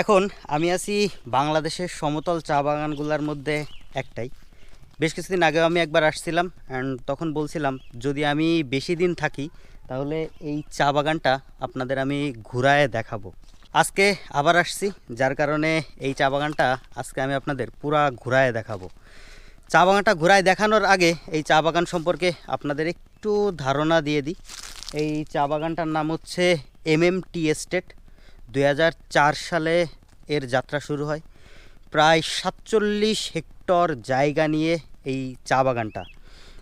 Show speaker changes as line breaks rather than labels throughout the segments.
এখন আমি আছি বাংলাদেশের সমতল চা বাগানগুলোর মধ্যে একটাই। বেশ কিছুদিন আগেও আমি একবার আসছিলাম অ্যান্ড তখন বলছিলাম, যদি আমি বেশি দিন থাকি, তাহলে এই চা বাগানটা আপনাদের আমি ঘুরায় দেখাবো। আজকে আবার আসছি, যার কারণে এই চা বাগানটা আজকে আমি আপনাদের পুরা ঘুরায় দেখাবো। চা বাগানটা ঘুরায় দেখানোর আগে এই চা বাগান সম্পর্কে আপনাদের একটু ধারণা দিয়ে দিই। এই চা বাগানটার নাম হচ্ছে এম এম টি এস্টেট চার সালে এর যাত্রা শুরু হয়। প্রায় সাতচল্লিশ হেক্টর জায়গা নিয়ে এই চা বাগানটা।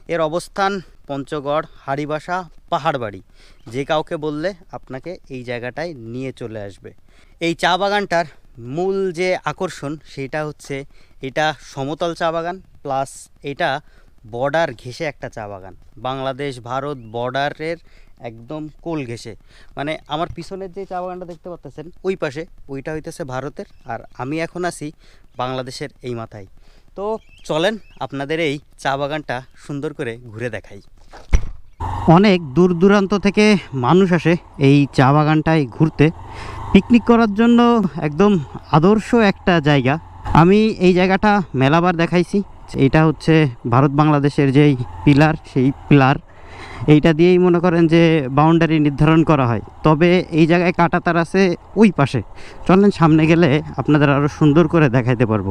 এর অবস্থান পঞ্চগড়, হাড়িবাসা, পাহাড়বাড়ি। যে কাউকে বললে আপনাকে এই জায়গাটায় নিয়ে চলে আসবে। এই চা বাগানটার মূল যে আকর্ষণ সেটা হচ্ছে এটা সমতল চা বাগান, প্লাস এটা বর্ডার ঘেঁষে একটা চা বাগান। বাংলাদেশ, ভারত বর্ডারের একদম কোল ঘেঁষে। মানে আমার পিছনের যে চা বাগানটা দেখতে পাচ্ছেন ওই পাশে, ওইটা হইতেছে ভারতের, আর আমি এখন আছি বাংলাদেশের এই মাথায়। তো চলেন আপনাদের এই চা বাগানটা সুন্দর করে ঘুরে দেখাই। অনেক দূর দূরান্ত থেকে মানুষ আসে এই চা বাগানটায় ঘুরতে। পিকনিক করার জন্য একদম আদর্শ একটা জায়গা। আমি এই জায়গাটা মেলাবার দেখাইছি। এইটা হচ্ছে ভারত বাংলাদেশের যেই পিলার, সেই পিলার। এইটা দিয়েই মনে করেন যে বাউন্ডারি নির্ধারণ করা হয়। তবে এই জায়গায় কাটাতার আছে ওই পাশে। চলেন সামনে গেলে আপনাদের আরও সুন্দর করে দেখাইতে পারব।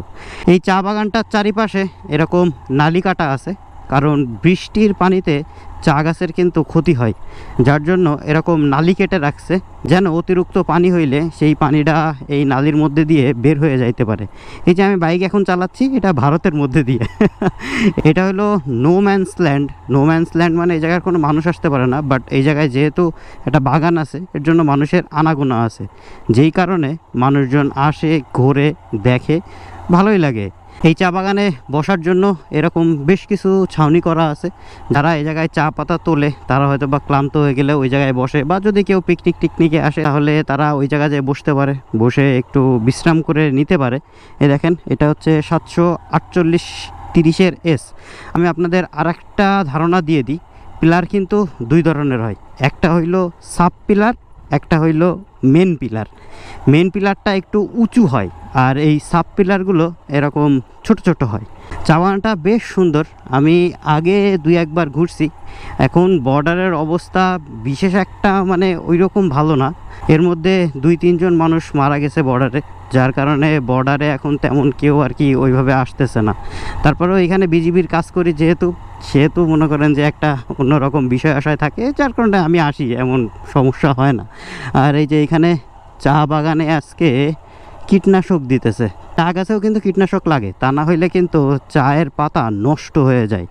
এই চা বাগানটার চারিপাশে এরকম নালি কাটা আছে। কারণ বৃষ্টির পানিতে চা গাছের কিন্তু ক্ষতি হয়। যার জন্য এরকম নালি কেটে রাখছে যেন অতিরিক্ত পানি হইলে সেই পানিটা এই নালির মধ্যে দিয়ে বের হয়ে যাইতে পারে। এই যে আমি বাইক এখন চালাচ্ছি, এটা ভারতের মধ্যে দিয়ে। এটা হলো no man's land no man's land মানে এই জায়গার কোনো মানুষ আসতে পারে না বাট এই জায়গায় যেহেতু একটা বাগান আছে, এর জন্য মানুষের আনাগোনা আছে। যেই কারণে মানুষজন আসে, ঘোরে, দেখে, ভালোই লাগে। এই চা বাগানে বসার জন্য এরকম বেশ কিছু ছাউনি করা আছে। যারা এই জায়গায় চা পাতা তোলে, তারা হয়তো বা ক্লান্ত হয়ে গেলে ওই জায়গায় বসে, বা যদি কেউ পিকনিক টিকনিকে আসে, তাহলে তারা ওই জায়গায় যেয়ে বসতে পারে, বসে একটু বিশ্রাম করে নিতে পারে। এ দেখেন, এটা হচ্ছে সাতশো আটচল্লিশ তিরিশের এস আমি আপনাদের আর ধারণা দিয়ে দিই, পিলার কিন্তু দুই ধরনের হয়। একটা হইল সাব পিলার একটা হইল মেন পিলার মেন পিলারটা একটু উঁচু হয় আর এই সাব পিলারগুলো এরকম ছোট ছোট হয়। চাওয়ানটা বেশ সুন্দর। আমি আগে দুই একবার ঘুরছি। এখন বর্ডারের অবস্থা বিশেষ একটা মানে ওই রকম ভালো না। এর মধ্যে দুই তিনজন মানুষ মারা গেছে বর্ডারে যার কারণে বর্ডারে এখন তেমন কেউ আর কি ওইভাবে আসতেছে না। তারপরেও এখানে বিজিবির কাজ করি যেহেতু সেহেতু মনে করেন যে একটা অন্যরকম বিষয় আশায় থাকে, যার কারণে আমি আসি, এমন সমস্যা হয় না। আর এই যে এখানে চা বাগানে আজকে কীটনাশক দিতেছে। চা গাছেও কিন্তু কীটনাশক লাগে, তা না হইলে কিন্তু চায়ের পাতা নষ্ট হয়ে যায়,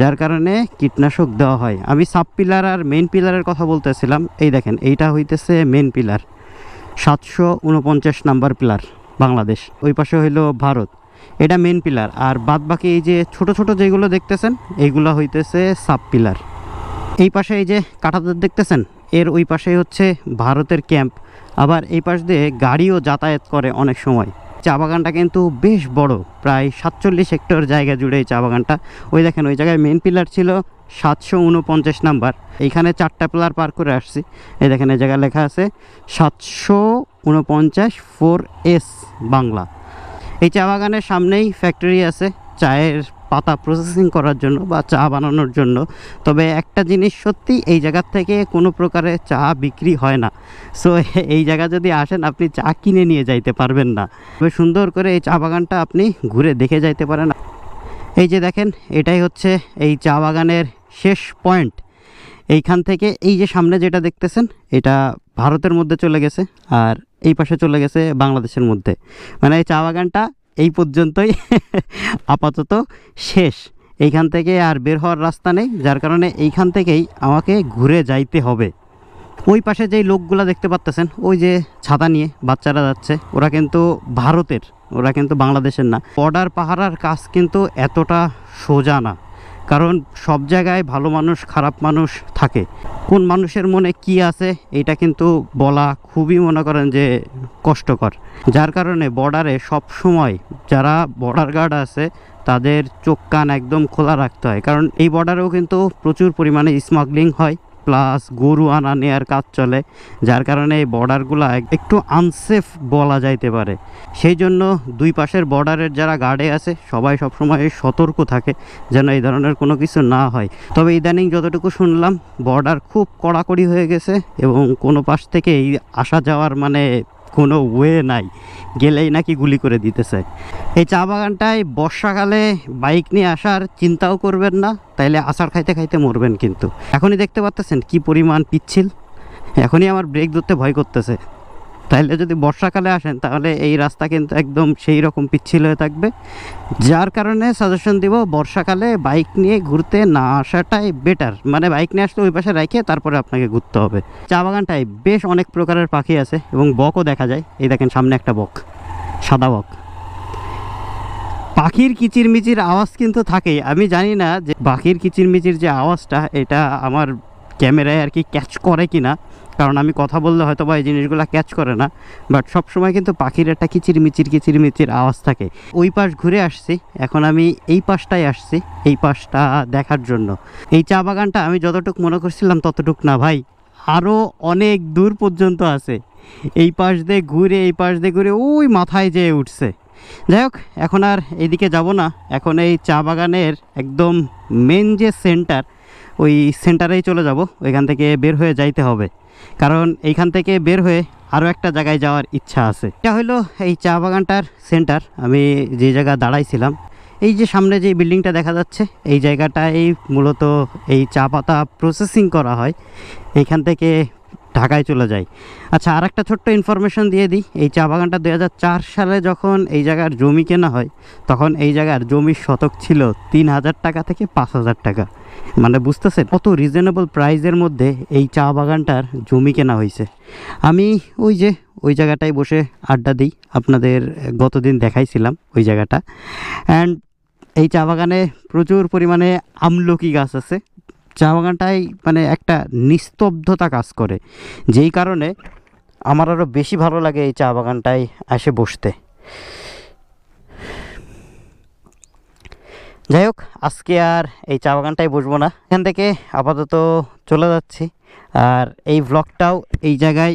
যার কারণে কীটনাশক দেওয়া হয়। আমি সাব পিলার আর মেন পিলারের কথা বলতেছিলাম, এই দেখেন, এইটা হইতেছে মেন পিলার, সাতশো উনপঞ্চাশ নাম্বার পিলার, বাংলাদেশ। ওই পাশে হইল ভারত। এটা মেন পিলার আর বাদ বাকি এই যে ছোট ছোট যেগুলো দেখতেছেন এইগুলো হইতেছে সাব পিলার এই পাশে এই যে কাঁটাতার দেখতেছেন, এর ওই পাশেই হচ্ছে ভারতের ক্যাম্প আবার এই পাশ দিয়ে গাড়িও যাতায়াত করে অনেক সময়। চা বাগানটা কিন্তু বেশ বড়, প্রায় সাতচল্লিশ হেক্টর জায়গা জুড়ে এই চা বাগানটা। ওই দেখেন, ওই জায়গায় মেন পিলার ছিল সাতশো উনপঞ্চাশ নাম্বার। এইখানে চারটা পিলার পার করে আসছি। এই দেখেন, এই জায়গায় লেখা আছে সাতশো উনপঞ্চাশ ফোর এস বাংলা। এই চা বাগানের সামনেই ফ্যাক্টরি আছে, চায়ের পাতা প্রসেসিং করার জন্য বা চা বানানোর জন্য। তবে একটা জিনিস সত্যি, এই জায়গার থেকে কোনো প্রকারে চা বিক্রি হয় না। সো এই জায়গা যদি আসেন, আপনি চা কিনে নিয়ে যাইতে পারবেন না। তবে সুন্দর করে এই চা বাগানটা আপনি ঘুরে দেখে যাইতে পারেন। এই যে দেখেন, এটাই হচ্ছে এই চা বাগানের শেষ পয়েন্ট এইখান থেকে এই যে সামনে যেটা দেখতেছেন, এটা ভারতের মধ্যে চলে গেছে। আর এই পাশে চলে গেছে বাংলাদেশের মধ্যে। মানে এই চা বাগানটা এই পর্যন্তই আপাতত শেষ। এইখান থেকে আর বের হওয়ার রাস্তা নেই, যার কারণে এইখান থেকেই আমাকে ঘুরে যাইতে হবে। ওই পাশে যেই লোকগুলা দেখতে পাচ্তেছেন ওই যে ছাতা নিয়ে বাচ্চারা যাচ্ছে, ওরা কিন্তু ভারতের, ওরা কিন্তু বাংলাদেশের না। বর্ডার পাহারার কাজ কিন্তু এতটা সোজা না। কারণ সব জায়গায় ভালো মানুষ, খারাপ মানুষ থাকে। কোন মানুষের মনে কি আছে, এটা কিন্তু বলা খুবই মনে করেন যে কষ্টকর। যার কারণে বর্ডারে সব সময় যারা বর্ডার গার্ড আছে, তাদের চোখ কান একদম খোলা রাখতে হয়। কারণ এই বর্ডারেও কিন্তু প্রচুর পরিমাণে স্মাগলিং হয়।
প্লাস গরু আনা নেয়ার কাজ চলে, যার কারণে এই বর্ডারগুলো একটু আনসেফ বলা যাইতে পারে। সেই জন্য দুই পাশের বর্ডারের যারা গার্ডে আছে, সবাই সবসময় সতর্ক থাকে যেন এই ধরনের কোনো কিছু না হয়। তবে ইদানিং যতটুকু শুনলাম বর্ডার খুব কড়াকড়ি হয়ে গেছে এবং কোনো পাশ থেকে এই আসা যাওয়ার মানে কোনো ওয়ে নাই। গেলেই নাকি গুলি করে দিতেছে। এই চা বাগানটায় বর্ষাকালে বাইক নিয়ে আসার চিন্তাও করবেন না, তাইলে আসার খাইতে খাইতে মরবেন কিন্তু। এখনই দেখতে পাচ্তেছেন কি পরিমাণ পিচ্ছিল। এখনই আমার ব্রেক ধরতে ভয় করতেছে। তাইলে যদি বর্ষাকালে আসেন, তাহলে এই রাস্তা কিন্তু একদম সেই রকম পিচ্ছিল হয়ে থাকবে। যার কারণে সাজেশন দিব, বর্ষাকালে বাইক নিয়ে ঘুরতে না আসাটাই বেটার মানে বাইক নিয়ে আসলে ওই পাশে রেখে তারপরে আপনাকে ঘুরতে হবে। চা বাগানটায় বেশ অনেক প্রকারের পাখি আছে এবং বকও দেখা যায়। এই দেখেন সামনে একটা বক, সাদা বক। পাখির কিচিরমিচির আওয়াজ কিন্তু থাকেই। আমি জানি না যে পাখির কিচিরমিচির যে আওয়াজটা, এটা আমার ক্যামেরায় আর কি ক্যাচ করে কি না কারণ আমি কথা বললে হয়তো বা এই জিনিসগুলো ক্যাচ করে না। বাট সবসময় কিন্তু পাখির একটা কিচিরমিচির কিচিরমিচির আওয়াজ থাকে। ওই পাশ ঘুরে আসছি, এখন আমি এই পাশটায় আসছি, এই পাশটা দেখার জন্য। এই চা বাগানটা আমি যতটুকু মনে করছিলাম ততটুক না ভাই আরও অনেক দূর পর্যন্ত আছে। এই পাশ দিয়ে ঘুরে, এই পাশ দিয়ে ঘুরে ওই মাথায় যেয়ে উঠছে। যাই হোক, এখন আর এদিকে যাব না। এখন এই চা বাগানের একদম মেন যে সেন্টার ওই সেন্টারেই চলে যাব, ওইখান থেকে বের হয়ে যাইতে হবে। কারণ এইখান থেকে বের হয়ে আরও একটা জায়গায় যাওয়ার ইচ্ছা আছে। এটা হলো এই চা বাগানটার সেন্টার, আমি যে জায়গা দাঁড়াইছিলাম। এই যে সামনে যে বিল্ডিংটা দেখা যাচ্ছে, এই জায়গাটাই মূলত এই চা পাতা প্রসেসিং করা হয়। এইখান থেকে ঢাকায় চলে যায় আচ্ছা আর একটা ছোট্ট ইনফরমেশন দিয়ে দিই। এই চা বাগানটা দু হাজার চার সালে যখন এই জায়গার জমি কেনা হয়, তখন এই জায়গার জমির শতক ছিল তিন হাজার টাকা থেকে পাঁচ হাজার টাকা। মানে বুঝতেছেন কত রিজনেবল প্রাইসের মধ্যে এই চা বাগানটার জমি কেনা হয়েছে। আমি ওই যে, ওই জায়গাটায় বসে আড্ডা দিই, আপনাদের গতদিন দেখাইছিলাম ওই জায়গাটা। অ্যান্ড এই চা বাগানে প্রচুর পরিমাণে আমলকি গাছ আছে। চা বাগানটাই মানে একটা নিস্তব্ধতা কাজ করে। যেই কারণে আমার আরও বেশি ভালো লাগে এই চা বাগানটায় এসে বসতে। যাই হোক, আজকে আর এই চা বাগানটাই বসবো না। এখান থেকে আপাতত চলে যাচ্ছি। আর এই ব্লগটাও এই জায়গায়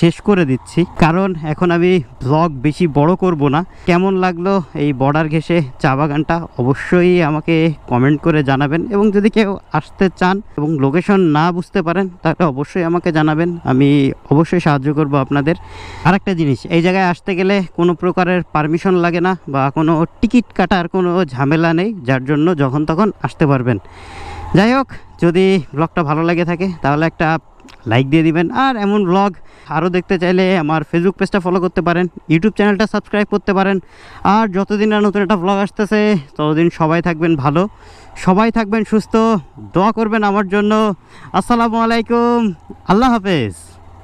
শেষ করে দিচ্ছি। কারণ এখন আমি ব্লগ বেশি বড় করব না। কেমন লাগল এই বর্ডার ঘেসে চা বাগানটা অবশ্যই আমাকে কমেন্ট করে জানাবেন এবং যদি কেউ আসতে চান এবং লোকেশন না বুঝতে পারেন, তাহলে অবশ্যই আমাকে জানাবেন। আমি অবশ্যই সাহায্য করব আপনাদের। আর একটা জিনিস, এই জায়গায় আসতে গেলে কোনো প্রকারের পারমিশন লাগে না বা কোনো টিকিট কাটার কোনো ঝামেলা নেই, যার জন্য যখন তখন আসতে পারবেন। যাই হোক, যদি ব্লগটা ভালো লাগে থাকে, তাহলে একটা লাইক দিয়ে দিবেন। আর এমন ব্লগ আরও দেখতে চাইলে আমার ফেসবুক পেজটা ফলো করতে পারেন ইউটিউব চ্যানেলটা সাবস্ক্রাইব করতে পারেন। আর যতদিন না নতুন একটা ব্লগ আসতেছে, ততদিন সবাই থাকবেন ভালো। সবাই থাকবেন সুস্থ, দোয়া করবেন আমার জন্য। আসসালামু আলাইকুম, আল্লাহ হাফেজ।